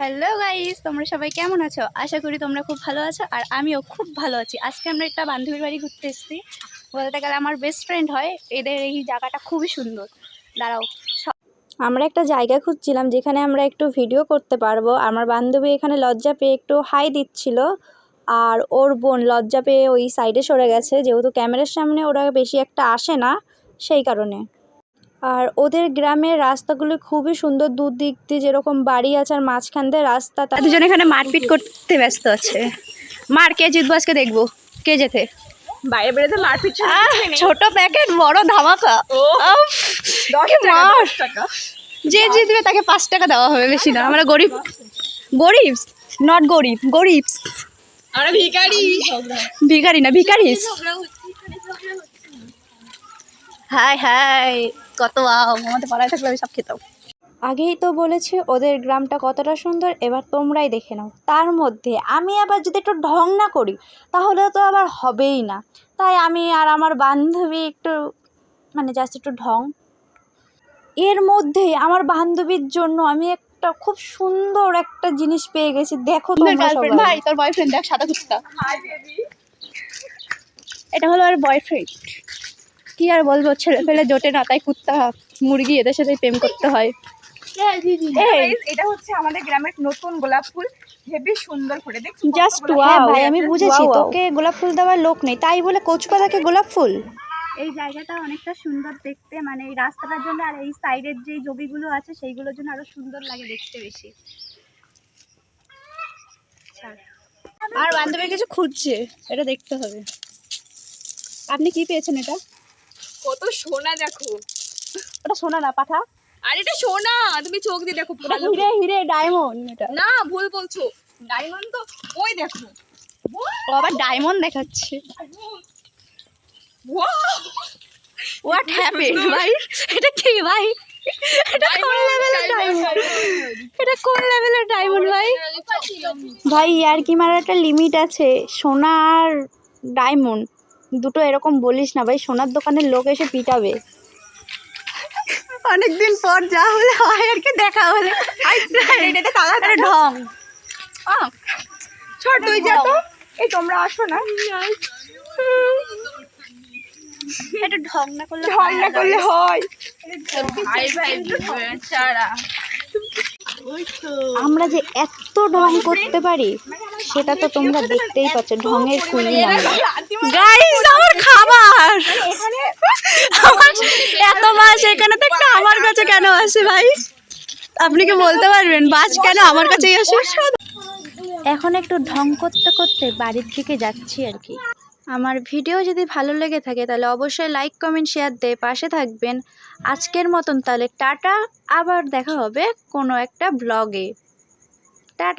Hello guys তোমরা সবাই কেমন আছো? আশা করি তোমরা খুব ভালো আছো আর আমিও খুব ভালো আছি। আজকে আমরা একটা বান্ধবীর বাড়ি ঘুরতে এসেছি। বলতে গেলে আমার বেস্ট ফ্রেন্ড হয়। এদের এই জায়গাটা খুবই সুন্দর। দাঁড়াও। আমরা একটা জায়গা খুঁজছিলাম যেখানে আমরা একটু ভিডিও করতে পারব। আমার বান্ধবী এখানে লজ্জা পেয়ে একটু হাই দিচ্ছিল। আর ওর বোন লজ্জা পেয়ে ওই সাইডে সরে গেছে। যেহেতু ক্যামেরার সামনে ওরা বেশি একটা আসে না, সেই কারণে। আর ওদের গ্রামের রাস্তাগুলো খুবই সুন্দর। দু দিক দিয়ে যেরকম বাড়ি আছে আর মাঝখান দিয়ে রাস্তা তার দুজন এখানে মারপিট করতে ব্যস্ত আছে। মার কে জিতবো আজকে দেখব? কে যেতে বাইরে বেরোতে মারপিট। ছোট প্যাকেট বড় ধামাকা। মার। যে জিতবে তাকে পাঁচ টাকা দেওয়া হবে বেশি না। আমরা গরিব। গরিব? নট গরিব গরিব। আমরা ভিখারি। ভিখারি না ভিখারিস। হাই হাই কত আম আমাদের পাড়ায় থাকলে আমি সব খেতাম। আগেই তো বলেছি ওদের গ্রামটা কতটা সুন্দর এবার তোমরাই দেখে নাও। তার মধ্যে আমি আবার যদি একটু ঢং না করি তাহলে তো আবার হবেই না। তাই আমি আর আমার বান্ধবী একটু মানে জাস্ট একটু ঢং। এর মধ্যে আমার বান্ধবীর জন্য আমি একটা খুব সুন্দর একটা জিনিস পেয়ে গেছি। দেখো তোমরা সবাই। ভাই তোর বয়ফ্রেন্ড দেখ সাদা কুত্তা হাই বেবি এটা হলো আর বয়ফ্রেন্ড কি আর বলব? ছেলে ফেলে জোটে না তাই কুত্তা মুরগি এদের সাথে প্রেম করতে হয়। এটা হচ্ছে আমাদের গ্রামের নতুন গোলাপ ফুল। হেবি সুন্দর করে দেখছ জাস্ট ওয়াও ভাই আমি বুঝেছি. তোকে গোলাপ ফুল দেওয়ার লোক নেই তাই বলে কচুপাতাকে গোলাপ ফুল? এই জায়গাটা অনেকটা সুন্দর দেখতে মানে এই রাস্তাটার জন্য আর এই সাইডের যে জমিগুলো আছে সেইগুলোর জন্য আরও সুন্দর লাগে দেখতে বেশি। আর বান্ধবী কিছু খুঁজছে এটা দেখতে হবে। আপনি কি পেয়েছেন এটা? কত সোনা দেখো। ওটা সোনা না পাঠা? আর এটা সোনা তুমি চোখ দিয়ে দেখো ভালো হিরে হিরে ডায়মন্ড এটা। না ভুল বলছো। ডায়মন্ড তো ওই দেখো। ও আবার ডায়মন্ড দেখাচ্ছে! হোয়াট হ্যাপেন ভাই? এটা কি ভাই? এটা কোন লেভেলের ডায়মন্ড এটা কোন লেভেলের ডায়মন্ড ভাই? ভাই আর কি মারার একটা লিমিট আছে সোনা আর ডায়মন্ড দুটো এরকম বলিস না ভাই সোনার দোকানের লোক এসে পিটাবে। অনেকদিন পর যা হলে হয় আর কি দেখা হলে। ঢং। আহ, তুই যা তো। এই তোমরা আসো না। এটা ঢং না করলে ঢং না করলে হয়। আমরা যে এত ঢং করতে পারি সেটা তো তোমরা দেখতেই পাচ্ছ ঢঙের আমরা গাইস আমার খাবার আমার এত মাছ এখানে তো একটা আমার কাছে কেন আসে ভাই? আপনি কি বলতে পারবেন? বাস কেন আমার কাছেই আসে? এখন একটু ঢং করতে করতে বাড়ির দিকে যাচ্ছি আর কি। আমার ভিডিও যদি ভালো লেগে থাকে তাহলে অবশ্যই লাইক কমেন্ট শেয়ার দিয়ে পাশে থাকবেন। আজকের মতন তাহলে টাটা আবার দেখা হবে কোনো একটা ব্লগে টাটা।